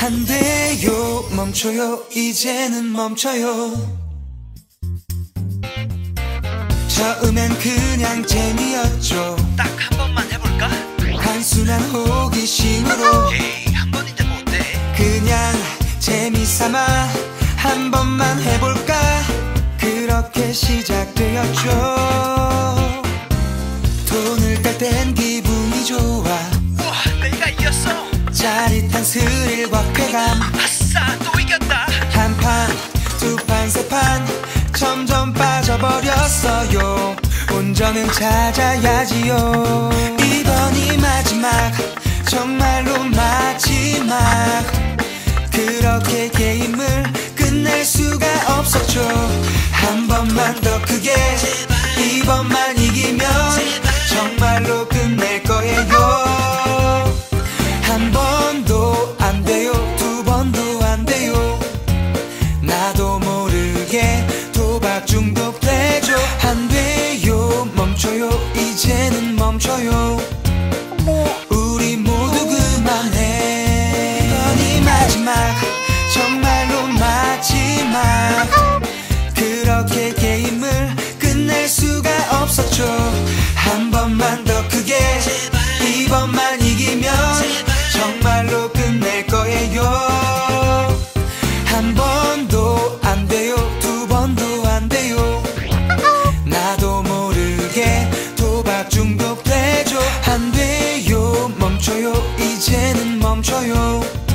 안 돼요. 멈춰요. 이제는 멈춰요. 처음엔 그냥 재미였죠. 딱 한 번만 해볼까? 단순한 호기심으로. 에이 한 번인데 뭐 어때? 그냥 재미삼아 한 번만 해볼까? 그렇게 시작되었죠 감 아싸 또 이겼다. 한 판, 두 판, 세 판. 점점 빠져버렸어요. 본전은 찾아야지요. 이번이 마지막 정말로 마지막. 그렇게 게임을 끝낼 수가 없었죠. 한 번만 더 크게 봐 중독되죠. 안 돼요. 멈춰요. 이제는 멈춰요.